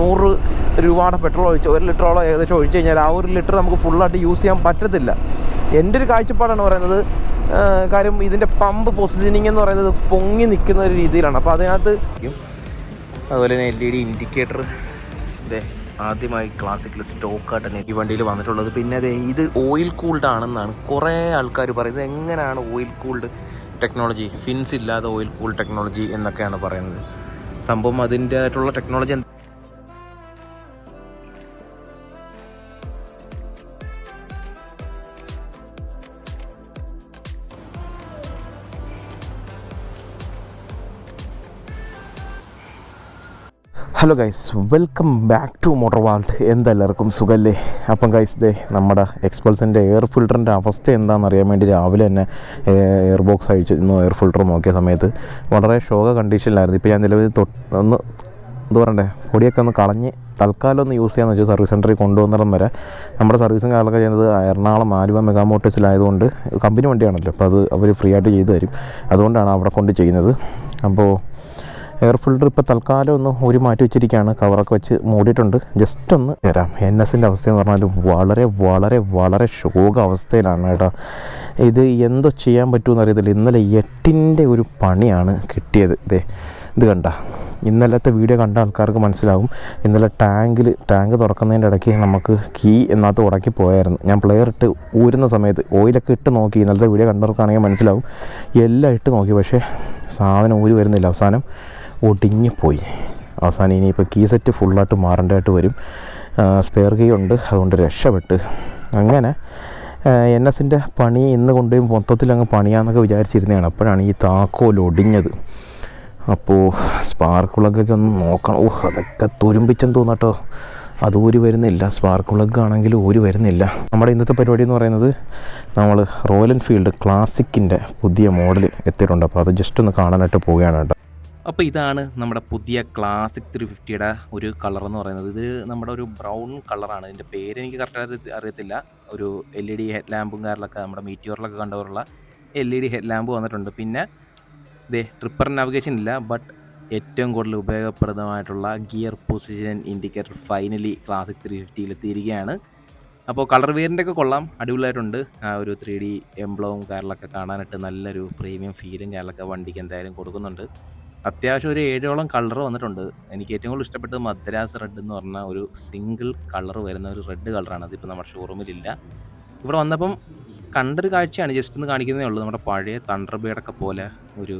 നൂറ് രൂപയുടെ പെട്രോൾ ഒഴിച്ച് ഒരു ലിറ്ററോളം ഏകദേശം ഒഴിച്ച് കഴിഞ്ഞാൽ ആ ഒരു ലിറ്റർ നമുക്ക് ഫുള്ളായിട്ട് യൂസ് ചെയ്യാൻ പറ്റത്തില്ല. എന്റെ ഒരു കാഴ്ചപ്പാടാണ് പറയുന്നത് കാര്യം ഇതിന്റെ പമ്പ് പൊസിഷനിങ് എന്ന് പറയുന്നത് പൊങ്ങി നിൽക്കുന്ന ഒരു രീതിയിലാണ്. അപ്പോൾ അതിനകത്ത് അതുപോലെ തന്നെ എൽ ഇ ഡി ഇൻഡിക്കേറ്റർ ഇതേ ആദ്യമായി ക്ലാസിക്കൽ തന്നെ ഈ വണ്ടിയിൽ വന്നിട്ടുള്ളത്. പിന്നെ അതെ ഇത് ഓയിൽ കൂൾഡ് ആണെന്നാണ് കുറേ ആൾക്കാർ പറയുന്നത്. എങ്ങനെയാണ് ഓയിൽ കൂൾഡ് ടെക്നോളജി ഫിൻസ് ഇല്ലാതെ ഓയിൽ കൂൾ ടെക്നോളജി എന്നൊക്കെയാണ് പറയുന്നത്. സംഭവം അതിന്റെ ആയിട്ടുള്ള technology hello guys welcome back to motor vault എന്തെല്ലാവർക്കും സുഖല്ലേ? അപ്പം ഗൈസ് ദേ നമ്മുടെ എക്സ്പൾസിന്റെ എയർ ഫിൽറ്ററിന്റെ അവസ്ഥ എന്താണെന്ന് അറിയാൻ വേണ്ടി രാവിലെ തന്നെ എയർ ബോക്സ് അയച്ചു ഇന്ന് എയർ ഫിൽറ്റർ നോക്കിയ സമയത്ത് വളരെ ശോക കണ്ടീഷനിലായിരുന്നു ഇപ്പോൾ ഞാൻ നിലവിൽ ഒന്ന് എന്താ പറയണ്ടേ? പൊടിയൊക്കെ ഒന്ന് കളഞ്ഞ് തൽക്കാലം ഒന്ന് യൂസ് ചെയ്യാമെന്ന് വെച്ചാൽ സർവീസ് സെന്ററിൽ കൊണ്ടുവന്നിടം വരെ നമ്മുടെ സർവീസും കാര്യങ്ങളൊക്കെ ചെയ്യുന്നത് എറണാകുളം ആലുവ മെഗാ മോട്ടോഴ്സിലായതുകൊണ്ട് കമ്പനി വണ്ടിയാണല്ലോ. അപ്പോൾ അത് അവർ ഫ്രീ ആയിട്ട് ചെയ്തു തരും. അതുകൊണ്ടാണ് അവിടെ കൊണ്ട് ചെയ്യുന്നത്. അപ്പോൾ എയർ ഫിൽറ്റർ ഇപ്പോൾ തൽക്കാലം ഒന്ന് ഒരു മാറ്റി വെച്ചിരിക്കുകയാണ്. കവറൊക്കെ വെച്ച് മൂടിയിട്ടുണ്ട്. ജസ്റ്റ് ഒന്ന് തരാം. എൻ എസിന്റെ അവസ്ഥ എന്ന് പറഞ്ഞാൽ വളരെ വളരെ വളരെ ശോക അവസ്ഥയിലാണ് കേട്ടോ. ഇത് എന്തോ ചെയ്യാൻ പറ്റുമെന്ന് അറിയത്തില്ല. ഇന്നലെ എട്ടിന്റെ ഒരു പണിയാണ് കിട്ടിയത്. ഇതേ ഇത് കണ്ട. ഇന്നലത്തെ വീഡിയോ കണ്ട ആൾക്കാർക്ക് മനസ്സിലാവും. ഇന്നലെ ടാങ്കിൽ ടാങ്ക് തുറക്കുന്നതിന്റെ ഇടയ്ക്ക് നമുക്ക് കീ എന്നകത്ത് ഉടക്കി പോയായിരുന്നു. ഞാൻ പ്ലെയർ ഇട്ട് ഊരുന്ന സമയത്ത് ഓയിലൊക്കെ ഇട്ട് നോക്കി. ഇന്നലത്തെ വീഡിയോ കണ്ടവർക്കാണെങ്കിൽ മനസ്സിലാവും. എല്ലാം ഇട്ട് നോക്കി. പക്ഷേ സാധനം ഊരി വരുന്നില്ല. അവസാനം ഒടിഞ്ഞുപോയി അവസാനം ഇനിയിപ്പോൾ കീ സെറ്റ് ഫുള്ളായിട്ട് മാറേണ്ടതായിട്ട് വരും. സ്പെയർ കീ ഉണ്ട്. അതുകൊണ്ട് രക്ഷപ്പെട്ട്. അങ്ങനെ എൻ എസിന്റെ പണി ഇന്ന് കൊണ്ടുപോയി മൊത്തത്തിൽ അങ്ങ് പണിയാന്നൊക്കെ വിചാരിച്ചിരുന്നതാണ്. അപ്പോഴാണ് ഈ താക്കോൽ ഒടിഞ്ഞത്. അപ്പോൾ സ്പാർക്ക് പ്ലഗൊക്കെ ഒന്ന് നോക്കണം. ഓ അതൊക്കെ തുരുമ്പിച്ചെന്ന് തോന്നട്ടോ. അത് ഊരി വരുന്നില്ല. സ്പാർക്ക് പ്ലഗ് ആണെങ്കിൽ ഊരി വരുന്നില്ല. നമ്മുടെ ഇന്നത്തെ പരിപാടി എന്ന് പറയുന്നത് നമ്മൾ റോയൽ എൻഫീൽഡ് ക്ലാസിക്കിന്റെ പുതിയ മോഡൽ എത്തിയിട്ടുണ്ട്. അപ്പോൾ അത് ജസ്റ്റ് ഒന്ന് കാണാനായിട്ട് പോവുകയാണ് കേട്ടോ. അപ്പോൾ ഇതാണ് നമ്മുടെ പുതിയ ക്ലാസിക് ത്രീ ഫിഫ്റ്റിയുടെ ഒരു കളർ എന്ന് പറയുന്നത്. ഇത് നമ്മുടെ ഒരു ബ്രൗൺ കളറാണ് ഇതിന്റെ പേര് എനിക്ക് കറക്റ്റായിട്ട് അറിയത്തില്ല. ഒരു എൽ ഇ ഡി ഹെഡ് ലാമ്പും കാറിലൊക്കെ നമ്മുടെ മീറ്റിയോറിലൊക്കെ കണ്ടവരുള്ള L E D head lamp വന്നിട്ടുണ്ട്. പിന്നെ ദേ ട്രിപ്പർ നാവിഗേഷൻ ഇല്ല ബട്ട് ഏറ്റവും കൂടുതൽ ഉപയോഗപ്രദമായിട്ടുള്ള gear position indicator finally classic three ഫിഫ്റ്റിയിൽ എത്തിയിരിക്കുകയാണ്. അപ്പോൾ കളർ വേരിന്റെയൊക്കെ കൊള്ളാം. അടിപൊളിയായിട്ടുണ്ട്. ആ ഒരു ത്രീ ഡി എംബ്ലവും കാറിലൊക്കെ കാണാനായിട്ട് നല്ലൊരു പ്രീമിയം ഫീലും കാറിലൊക്കെ വണ്ടിക്ക് എന്തായാലും കൊടുക്കുന്നുണ്ട്. അത്യാവശ്യം ഒരു ഏഴോളം കളർ വന്നിട്ടുണ്ട്. എനിക്ക് ഏറ്റവും കൂടുതൽ ഇഷ്ടപ്പെട്ടത് മദ്രാസ് റെഡ് എന്ന് പറഞ്ഞ ഒരു സിംഗിൾ കളർ വരുന്ന ഒരു റെഡ് കളറാണ്. അതിപ്പോൾ നമ്മുടെ ഷോറൂമിലില്ല ഇവിടെ വന്നപ്പം കണ്ടൊരു കാഴ്ചയാണ്. ജസ്റ്റ് ഒന്ന് കാണിക്കുന്നേ ഉള്ളൂ. നമ്മുടെ പഴയ തണ്ടർ ബേഡൊക്കെ പോലെ ഒരു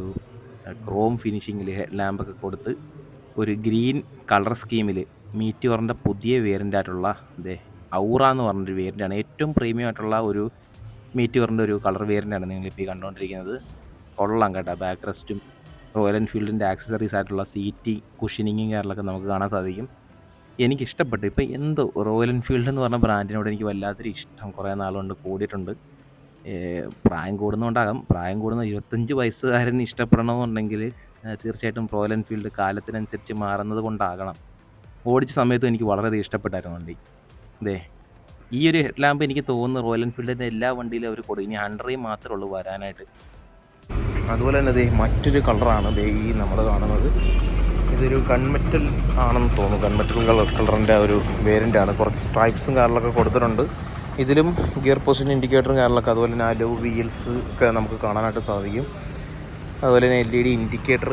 ക്രോം ഫിനിഷിങ്ങിൽ ഹെഡ് ലാമ്പൊക്കെ കൊടുത്ത് ഒരു ഗ്രീൻ കളർ സ്കീമിൽ മീറ്റിയോറിന്റെ പുതിയ വേരിയന്റ് ആയിട്ടുള്ള ഇതേ ഔറ എന്ന് പറഞ്ഞൊരു വേരിയന്റാണ് ഏറ്റവും പ്രീമിയം ആയിട്ടുള്ള ഒരു മീറ്റിയോറിന്റെ ഒരു കളർ വേരിയന്റാണ് നിങ്ങളിപ്പോൾ ഈ കണ്ടുകൊണ്ടിരിക്കുന്നത് കൊള്ളാം കേട്ടോ. ബാക്ക് റെസ്റ്റും റോയൽ എൻഫീൽഡിന്റെ ആക്സസറീസ് ആയിട്ടുള്ള സീറ്റി കുഷനിങ്ങും കാര്യങ്ങളൊക്കെ നമുക്ക് കാണാൻ സാധിക്കും. എനിക്ക് ഇഷ്ടപ്പെട്ടു ഇപ്പോൾ എന്തോ റോയൽ എൻഫീൽഡ് എന്ന് പറഞ്ഞ ബ്രാൻഡിനോട് എനിക്ക് വല്ലാത്തൊരു ഇഷ്ടം. കുറേ നാളുകൊണ്ട് കൂടിയിട്ടുണ്ട്. പ്രായം കൂടുന്നതുകൊണ്ടാകാം. പ്രായം കൂടുന്ന ഇരുപത്തഞ്ച് വയസ്സുകാരന് ഇഷ്ടപ്പെടണമെന്നുണ്ടെങ്കിൽ തീർച്ചയായിട്ടും റോയൽ എൻഫീൽഡ് കാലത്തിനനുസരിച്ച് മാറുന്നത് കൊണ്ടാകണം. ഓടിച്ച സമയത്തും എനിക്ക് വളരെയധികം ഇഷ്ടപ്പെട്ടായിരുന്നു വണ്ടി. അതെ ഈ ഒരു ഹെഡ് ലാമ്പ് എനിക്ക് തോന്നുന്നു റോയൽ എൻഫീൽഡിന്റെ എല്ലാ വണ്ടിയിലും അവർ കൊടുക്കും. ഇനി ഹൺഡ്രഡിൽ മാത്രമേ ഉള്ളൂ വരാനായിട്ട്. അതുപോലെ തന്നെ ദേ മറ്റൊരു കളറാണ് ദേ ഈ നമ്മൾ കാണുന്നത്. ഇതൊരു കൺമെറ്റൽ ആണെന്ന് തോന്നുന്നു. കൺമെറ്റൽ കളർ കളറിന്റെ ഒരു വേരിയന്റ് ആണ്. കുറച്ച് സ്ട്രൈപ്സും കാറിലൊക്കെ കൊടുത്തിട്ടുണ്ട്. ഇതിലും ഗിയർ പൊസിഷൻ ഇൻഡിക്കേറ്ററും കാറിലൊക്കെ അതുപോലെ തന്നെ അലോ വീൽസ് ഒക്കെ നമുക്ക് കാണാനായിട്ട് സാധിക്കും. അതുപോലെ തന്നെ എൽ ഇ ഡി ഇൻഡിക്കേറ്റർ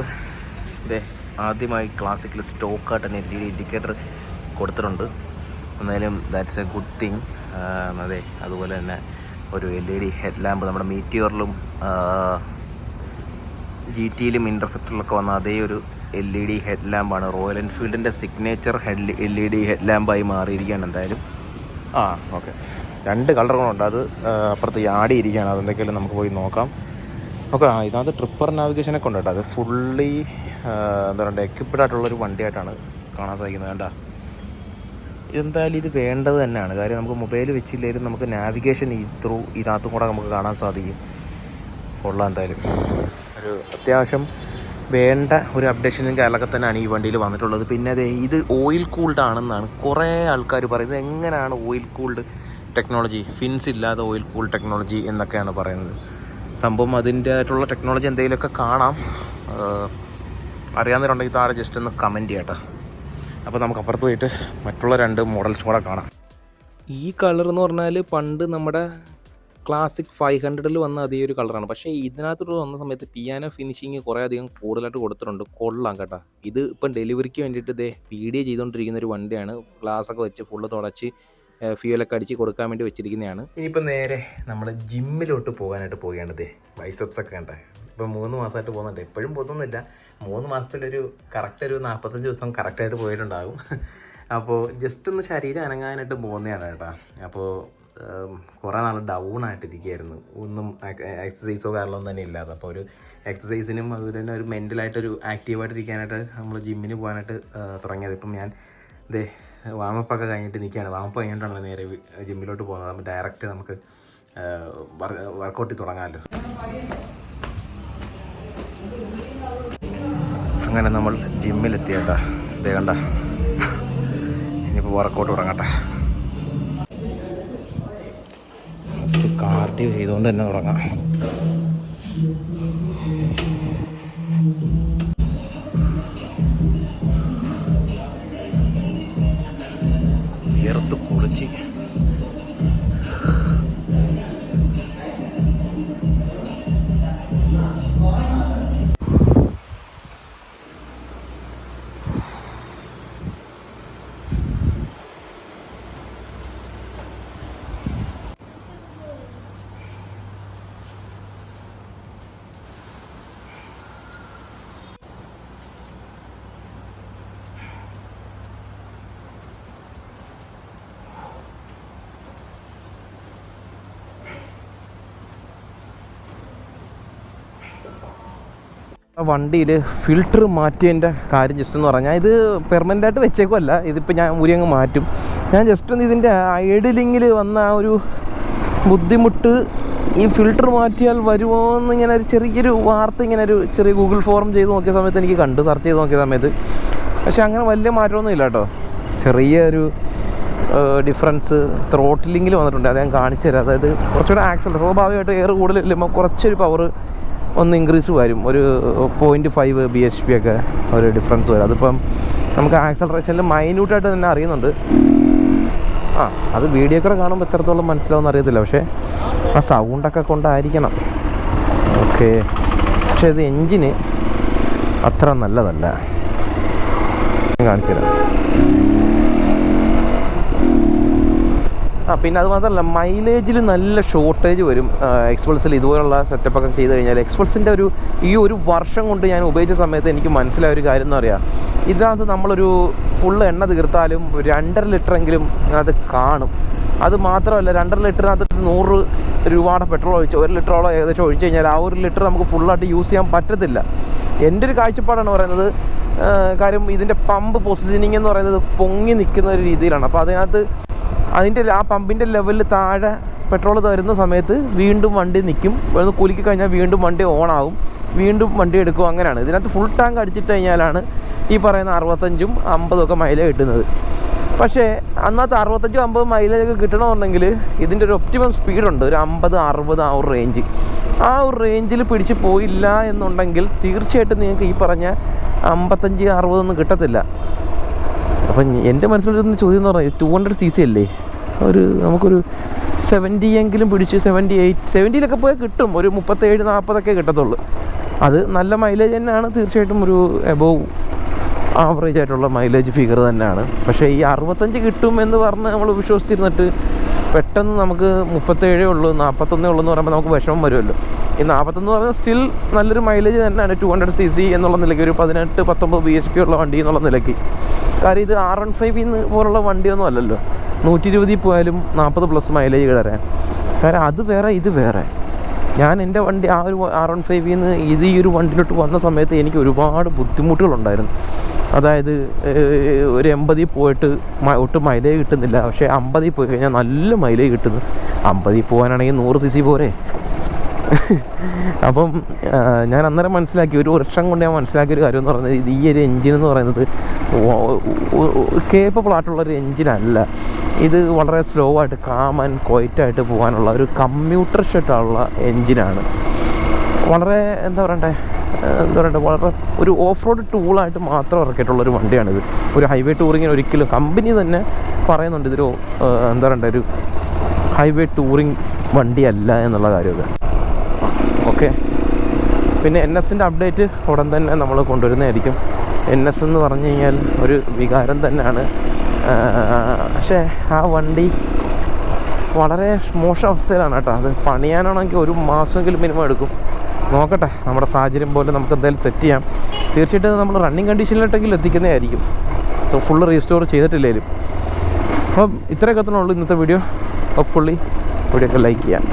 ഇതേ ആദ്യമായി ക്ലാസിക്കൽ സ്റ്റോക്കായിട്ട് തന്നെ എൽ ഇ ഡി ഇൻഡിക്കേറ്റർ കൊടുത്തിട്ടുണ്ട്. എന്നാലും ദാറ്റ്സ് എ ഗുഡ് തിങ് അതെ അതുപോലെ തന്നെ ഒരു L E D head lamp നമ്മുടെ മീറ്റിയോറിലും ജി ടിയിലും ഇന്റർസെപ്റ്ററിലൊക്കെ വന്ന അതേ ഒരു എൽ ഇ ഡി ഹെഡ് ലാമ്പാണ് royal എൻഫീൽഡിന്റെ signature head L E D head ലാമ്പായി മാറിയിരിക്കുകയാണ് എന്തായാലും. ആ ഓക്കെ രണ്ട് കളറുകളുണ്ട് അത് അപ്പുറത്ത് ആടിയിരിക്കുകയാണ് അതെന്തൊക്കെയാലും നമുക്ക് പോയി നോക്കാം. ഓക്കെ ഇതിനകത്ത് ട്രിപ്പർ നാവിഗേഷനൊക്കെ ഉണ്ട് അത് ഫുള്ളി എന്താ പറയുക എക്യുപ്ഡ് ആയിട്ടുള്ളൊരു വണ്ടിയായിട്ടാണ് കാണാൻ സാധിക്കുന്നത്. കേട്ടോ എന്തായാലും ഇത് വേണ്ടത് തന്നെയാണ്. കാര്യം നമുക്ക് മൊബൈൽ വെച്ചില്ലെങ്കിലും നമുക്ക് നാവിഗേഷൻ ഈ ത്രൂ ഇതിനകത്തും കൂടെ നമുക്ക് കാണാൻ സാധിക്കും. കൊള്ളാം എന്തായാലും. ഒരു അത്യാവശ്യം വേണ്ട ഒരു അപ്ഡേഷനും കാര്യങ്ങളൊക്കെ തന്നെയാണ് ഈ വണ്ടിയിൽ വന്നിട്ടുള്ളത്. പിന്നെ അതെ ഇത് ഓയിൽ കൂൾഡ് ആണെന്നാണ് കുറേ ആൾക്കാർ പറയുന്നത്. എങ്ങനെയാണ് ഓയിൽ കൂൾഡ് ടെക്നോളജി ഫിൻസ് ഇല്ലാതെ ഓയിൽ കൂൾ ടെക്നോളജി എന്നൊക്കെയാണ് പറയുന്നത്. സംഭവം അതിന്റെതായിട്ടുള്ള ടെക്നോളജി എന്തെങ്കിലുമൊക്കെ കാണാം. അറിയാവുന്നവരുണ്ടെങ്കിൽ താഴെ ജസ്റ്റ് ഒന്ന് കമന്റ് ചെയ്യട്ടെ. അപ്പോൾ നമുക്ക് അപ്പുറത്ത് പോയിട്ട് മറ്റുള്ള രണ്ട് മോഡൽസ് കൂടെ കാണാം. ഈ കളർ എന്ന് പറഞ്ഞാൽ പണ്ട് നമ്മുടെ ക്ലാസിക് ഫൈവ് ഹൺഡ്രഡിൽ വന്ന അതേ ഒരു കളറാണ് പക്ഷേ ഇതിനകത്തോട്ട് വന്ന സമയത്ത് പിയാനോ ഫിനിഷിങ് കുറേ അധികം കൂടുതലായിട്ട് കൊടുത്തിട്ടുണ്ട്. കൊള്ളാം കേട്ടോ. ഇത് ഇപ്പം ഡെലിവറിക്ക് വേണ്ടിയിട്ട് ഇതേ പീഡിയ ചെയ്തുകൊണ്ടിരിക്കുന്ന ഒരു വണ്ടിയാണ്. ഗ്ലാസ്സൊക്കെ വെച്ച് ഫുള്ള് തുടച്ച് ഫ്യൂലൊക്കെ അടിച്ച് കൊടുക്കാൻ വേണ്ടി വെച്ചിരിക്കുന്നതാണ് ഇനിയിപ്പോൾ നേരെ നമ്മൾ ജിമ്മിലോട്ട് പോകാനായിട്ട് പോകേണ്ടത് ബൈസപ്സ് ഒക്കെ കണ്ടേ. ഇപ്പം മൂന്ന് മാസമായിട്ട് പോകുന്നുണ്ട്. എപ്പോഴും പോകുന്നില്ല മൂന്ന് മാസത്തിലൊരു കറക്റ്റ് ഒരു നാൽപ്പത്തഞ്ച് ദിവസം കറക്റ്റായിട്ട് പോയിട്ടുണ്ടാകും. അപ്പോൾ ജസ്റ്റ് ഒന്ന് ശരീരം അനങ്ങാനായിട്ട് പോകുന്നതാണ് കേട്ടോ. അപ്പോൾ കുറേ നാൾ ഡൗൺ ആയിട്ടിരിക്കുകയായിരുന്നു ഒന്നും എക്സസൈസോ കാര്യങ്ങളൊന്നും തന്നെ ഇല്ലാതെ അപ്പോൾ ഒരു എക്സസൈസിനും അതുപോലെ തന്നെ ഒരു മെന്റലായിട്ടൊരു ആക്റ്റീവായിട്ടിരിക്കാനായിട്ട് നമ്മൾ ജിമ്മിന് പോകാനായിട്ട് തുടങ്ങിയത്. ഇപ്പം ഞാൻ ഇതേ വാമപ്പൊക്കെ കഴിഞ്ഞിട്ട് നിൽക്കുകയാണ് വാമപ്പ് കഴിഞ്ഞിട്ടാണ് നേരെ ജിമ്മിലോട്ട് പോകുന്നത്. അപ്പം ഡയറക്റ്റ് നമുക്ക് വർക്കൗട്ടിൽ തുടങ്ങാമല്ലോ അങ്ങനെ നമ്മൾ ജിമ്മിലെത്തിയേട്ടാ ഇതേ കണ്ട. ഇനിയിപ്പോൾ വർക്കൗട്ട് തുടങ്ങട്ടെ. ഫസ്റ്റ് കാർഡിയോ ചെയ്തുകൊണ്ട് തന്നെ തുടങ്ങാം. വിയർത്ത് കുളിച്ച് വണ്ടിയിൽ ഫിൽറ്റർ മാറ്റിയതിന്റെ കാര്യം ജസ്റ്റ് എന്ന് പറഞ്ഞാൽ ഇത് പെർമനന്റ് ആയിട്ട് വെച്ചേക്കുമല്ല ഇതിപ്പോൾ ഞാൻ ഊരി അങ്ങ് മാറ്റും. ഞാൻ ജസ്റ്റ് ഒന്ന് ഇതിന്റെ ഐഡിലിങ്ങിൽ വന്ന ആ ഒരു ബുദ്ധിമുട്ട് ഈ ഫിൽറ്റർ മാറ്റിയാൽ വരുമോ എന്ന് ഇങ്ങനെ ഒരു ചെറിയൊരു വാർത്ത ഇങ്ങനെ ഒരു ചെറിയ ഗൂഗിൾ ഫോറം ചെയ്ത് നോക്കിയ സമയത്ത് എനിക്ക് കണ്ടു. സെർച്ച് ചെയ്ത് നോക്കിയ സമയത്ത്. പക്ഷേ അങ്ങനെ വലിയ മാറ്റമൊന്നും ഇല്ല കേട്ടോ. ചെറിയൊരു ഡിഫറൻസ് ത്രോട്ടിലിങ്ങിൽ വന്നിട്ടുണ്ട്. അത് ഞാൻ കാണിച്ചു തരാം അതായത് കുറച്ചുകൂടെ ആക്സൽ സ്വാഭാവികമായിട്ട് എയർ കൂടുതൽ ഇല്ലുമ്പോൾ കുറച്ചൊരു പവർ ഒന്ന് ഇൻക്രീസ് വരും. ഒരു point five B H P ഒക്കെ ഒരു ഡിഫറൻസ് വരും. അതിപ്പം നമുക്ക് ആക്സലറേഷനിൽ മൈന്യൂട്ടായിട്ട് തന്നെ അറിയുന്നുണ്ട്. ആ അത് വീഡിയോ കൂടെ കാണുമ്പോൾ എത്രത്തോളം മനസ്സിലാവും അറിയത്തില്ല. പക്ഷേ ആ സൗണ്ടൊക്കെ കൊണ്ടായിരിക്കണം. ഓക്കെ. പക്ഷേ ഇത് എൻജിന് അത്ര നല്ലതല്ല. കാണിച്ചു തരാം ആ പിന്നെ അത് മാത്രമല്ല മൈലേജിൽ നല്ല ഷോർട്ടേജ് വരും. എക്സ്പൾസിൽ ഇതുപോലുള്ള സെറ്റപ്പ് ഒക്കെ ചെയ്ത് കഴിഞ്ഞാൽ എക്സ്പൾസിന്റെ ഒരു ഈ ഒരു വർഷം കൊണ്ട് ഞാൻ ഉപയോഗിച്ച സമയത്ത് എനിക്ക് മനസ്സിലായ ഒരു കാര്യം എന്ന് പറയാം. ഇതിനകത്ത് നമ്മളൊരു ഫുള്ള് എണ്ണ തീർത്താലും രണ്ടര ലിറ്ററെങ്കിലും അതിനകത്ത് കാണും. അത് മാത്രമല്ല രണ്ടര ലിറ്ററിനകത്ത് നൂറ് രൂപയുടെ പെട്രോൾ ഒഴിച്ച് ഒരു ലിറ്ററോളം ഏകദേശം ഒഴിച്ച് കഴിഞ്ഞാൽ ആ ഒരു ലിറ്റർ നമുക്ക് ഫുള്ളായിട്ട് യൂസ് ചെയ്യാൻ പറ്റത്തില്ല. എന്റെ ഒരു കാഴ്ചപ്പാടാണ് പറയുന്നത് കാര്യം ഇതിന്റെ പമ്പ് പൊസിഷനിങ് എന്ന് പറയുന്നത് പൊങ്ങി നിൽക്കുന്ന ഒരു രീതിയിലാണ്. അപ്പോൾ അതിനകത്ത് അതിന്റെ ആ പമ്പിന്റെ ലെവലിൽ താഴെ പെട്രോൾ തരുന്ന സമയത്ത് വീണ്ടും വണ്ടി നിൽക്കും. ഒന്ന് കുലുക്കി കഴിഞ്ഞാൽ വീണ്ടും വണ്ടി ഓണാവും വീണ്ടും വണ്ടി എടുക്കും. അങ്ങനെയാണ്. ഇതിനകത്ത് ഫുൾ ടാങ്ക് അടിച്ചിട്ട് കഴിഞ്ഞാലാണ് ഈ പറയുന്ന അറുപത്തഞ്ചും അമ്പതും ഒക്കെ മൈലേജ് കിട്ടുന്നത്. പക്ഷേ അന്നത്തെ അറുപത്തഞ്ചും അമ്പതും മൈലേജ് ഒക്കെ കിട്ടണമെന്നുണ്ടെങ്കിൽ ഇതിന്റെ ഒരു ഒപ്റ്റിമം സ്പീഡുണ്ട് ഒരു അമ്പത് അറുപത് ആ ഒരു റേഞ്ച് ആ ഒരു റേഞ്ചിൽ പിടിച്ച് പോയില്ല എന്നുണ്ടെങ്കിൽ തീർച്ചയായിട്ടും നിങ്ങൾക്ക് ഈ പറഞ്ഞ അമ്പത്തഞ്ച് അറുപതൊന്നും കിട്ടത്തില്ല. അപ്പം എന്റെ മനസ്സിലൊരു ചോദ്യം എന്ന് പറഞ്ഞാൽ ടു ഹൺഡ്രഡ് സി സി അല്ലേ? ഒരു നമുക്കൊരു സെവന്റി എങ്കിലും പിടിച്ച് സെവന്റി എയ്റ്റ് സെവന്റിയിലൊക്കെ പോയാൽ കിട്ടും. ഒരു മുപ്പത്തേഴ് നാൽപ്പതൊക്കെ കിട്ടത്തുള്ളൂ. അത് നല്ല മൈലേജ് തന്നെയാണ്. തീർച്ചയായിട്ടും ഒരു എബോവ് ആവറേജ് ആയിട്ടുള്ള മൈലേജ് ഫിഗർ തന്നെയാണ്. പക്ഷേ ഈ അറുപത്തഞ്ച് കിട്ടും എന്ന് പറഞ്ഞ് നമ്മൾ വിശ്വസിച്ചിരുന്നിട്ട് പെട്ടെന്ന് നമുക്ക് മുപ്പത്തേഴേ ഉള്ളൂ നാൽപ്പത്തൊന്നേ ഉള്ളൂ എന്ന് പറയുമ്പോൾ നമുക്ക് വിഷമം വരുമല്ലോ. ഈ നാൽപ്പത്തൊന്ന് പറഞ്ഞാൽ സ്റ്റിൽ നല്ലൊരു മൈലേജ് തന്നെയാണ് ടു ഹൺഡ്രഡ് സി സി എന്നുള്ള നിലയ്ക്ക്. ഒരു പതിനെട്ട് പത്തൊമ്പത് ബി എച്ച് പി ഉള്ള വണ്ടി എന്നുള്ള നിലയ്ക്ക്. കാര്യം ഇത് ആർ വൺ ഫൈവ് പോലുള്ള വണ്ടിയൊന്നും അല്ലല്ലോ. നൂറ്റി ഇരുപതിൽ പോയാലും നാൽപ്പത് പ്ലസ് മൈലേജ് കിടരാൻ കാരണം അത് വേറെ ഇത് വേറെ. ഞാൻ എന്റെ വണ്ടി ആ ഒരു ആർ വൺ ഫൈവിൽ നിന്ന് ഇത് ഈ ഒരു വണ്ടിയിലോട്ട് വന്ന സമയത്ത് എനിക്ക് ഒരുപാട് ബുദ്ധിമുട്ടുകളുണ്ടായിരുന്നു. അതായത് ഒരു എൺപതിൽ പോയിട്ട് ഒട്ടും മൈലേജ് കിട്ടുന്നില്ല. പക്ഷേ അമ്പതിൽ പോയി കഴിഞ്ഞാൽ നല്ല മൈലേജ് കിട്ടുന്നു. അമ്പതിൽ പോകാനാണെങ്കിൽ നൂറ് സി സി പോരെ. അപ്പം ഞാൻ അന്നേരം മനസ്സിലാക്കി. ഒരു വർഷം കൊണ്ട് ഞാൻ മനസ്സിലാക്കിയ ഒരു കാര്യം എന്ന് പറയുന്നത് ഈ ഒരു എൻജിൻ എന്ന് പറയുന്നത് കേപ്പബിൾ ആയിട്ടുള്ള ഒരു എൻജിനല്ല ഇത് വളരെ സ്ലോ ആയിട്ട് കാം ആൻഡ് ക്വയറ്റായിട്ട് പോകാനുള്ള ഒരു കമ്പ്യൂട്ടർ ഷെട്ടുള്ള എൻജിനാണ് വളരെ എന്താ പറയണ്ടേ എന്താ പറയണ്ടേ വളരെ ഒരു ഓഫ് റോഡ് ടൂളായിട്ട് മാത്രം ഇറക്കിയിട്ടുള്ള ഒരു വണ്ടിയാണിത്. ഒരു ഹൈവേ ടൂറിങ്ങിന് ഒരിക്കലും കമ്പനി തന്നെ പറയുന്നുണ്ട് ഇതൊരു എന്താ പറയണ്ടേ ഒരു ഹൈവേ ടൂറിങ് വണ്ടിയല്ല എന്നുള്ള കാര്യം ഇത്. ഓക്കെ പിന്നെ എൻ എസിന്റെ അപ്ഡേറ്റ് ഉടൻ തന്നെ നമ്മൾ കൊണ്ടുവരുന്നതായിരിക്കും. എൻ എസ് എന്ന് പറഞ്ഞു കഴിഞ്ഞാൽ ഒരു വികാരം തന്നെയാണ്. പക്ഷേ ആ വണ്ടി വളരെ മോശം അവസ്ഥയിലാണ് കേട്ടോ. അത് പണിയാനാണെങ്കിൽ ഒരു മാസമെങ്കിലും മിനിമം എടുക്കും. നോക്കട്ടെ നമ്മുടെ സാഹചര്യം പോലെ നമുക്ക് എന്തായാലും സെറ്റ് ചെയ്യാം. തീർച്ചയായിട്ടും നമ്മൾ റണ്ണിങ് കണ്ടീഷനിലോട്ടെങ്കിലും എത്തിക്കുന്നതായിരിക്കും. ഫുള്ള് റീസ്റ്റോർ ചെയ്തിട്ടില്ലേലും. അപ്പം ഇത്രയൊക്കെ തന്നെ ഉള്ളൂ ഇന്നത്തെ വീഡിയോ ഹോപ്പ്ഫുള്ളി വീഡിയോ ഒക്കെ ലൈക്ക് ചെയ്യാം.